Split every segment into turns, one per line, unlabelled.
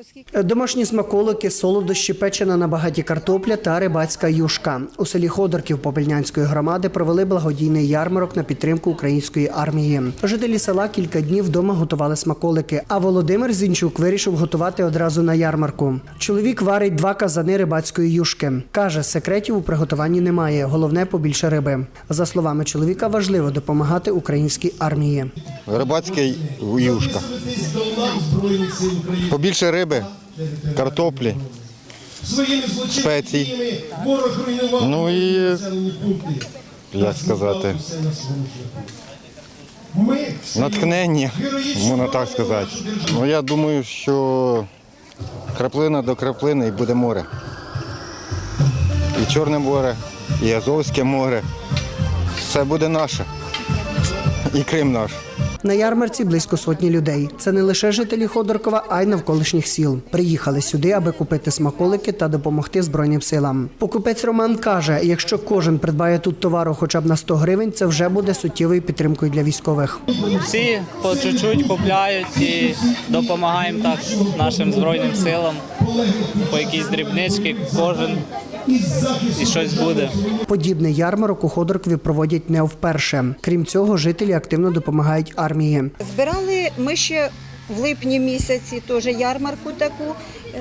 оскільки
Домашні смаколики, солодощі, печена на багаті картопля та рибацька юшка. У селі Ходорків Попельнянської громади провели благодійний ярмарок на підтримку української армії. Жителі села кілька днів вдома готували смаколики, а Володимир Зінчук вирішив готувати одразу на ярмарку. Чоловік варить два казани рибацької юшки. Каже, секретів у приготуванні немає. Головне побільше риби. За словами чоловіка, важливо допомагати українській армії.
Рибацька юшка. Побільше риби, картоплі, спецій. Ну і як сказати, натхнення, можна так сказати. Ну я думаю, що краплина до краплини і буде море. І Чорне море, і Азовське море. Все буде наше. І Крим наш.
На ярмарці близько сотні людей. Це не лише жителі Ходоркова, а й навколишніх сіл. Приїхали сюди, аби купити смаколики та допомогти Збройним силам. Покупець Роман каже: якщо кожен придбає тут товару хоча б на 100 гривень, це вже буде суттєвою підтримкою для військових.
Всі по чуть-чуть купляють і допомагаємо так нашим збройним силам. По якійсь дрібнички кожен і щось буде.
Подібний ярмарок у Ходоркові проводять не вперше. Крім цього, жителі активно допомагають армії.
збирали ми ще в липні місяці теж ярмарку таку.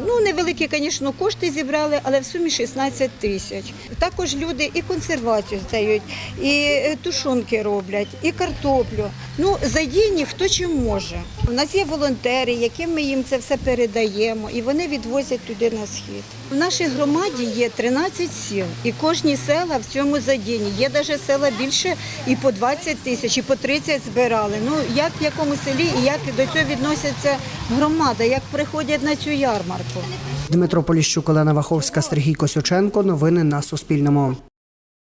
Ну, невеликі, звісно, кошти зібрали, але в сумі 16 тисяч. Також люди і консервацію здають, і е, тушонки роблять, і картоплю. Ну, задіяні хто чим може. У нас є волонтери, яким ми їм це все передаємо, і вони відвозять туди на схід. В нашій громаді є 13 сіл, і кожні села в цьому задіяні. Є навіть села більше і по 20 тисяч, і по 30 збирали. Ну як в якому селі і як до цього відносяться громада, як приходять на цю ярмарку.
Дмитро Поліщук, Олена Ваховська, Сергій Косюченко. Новини на Суспільному.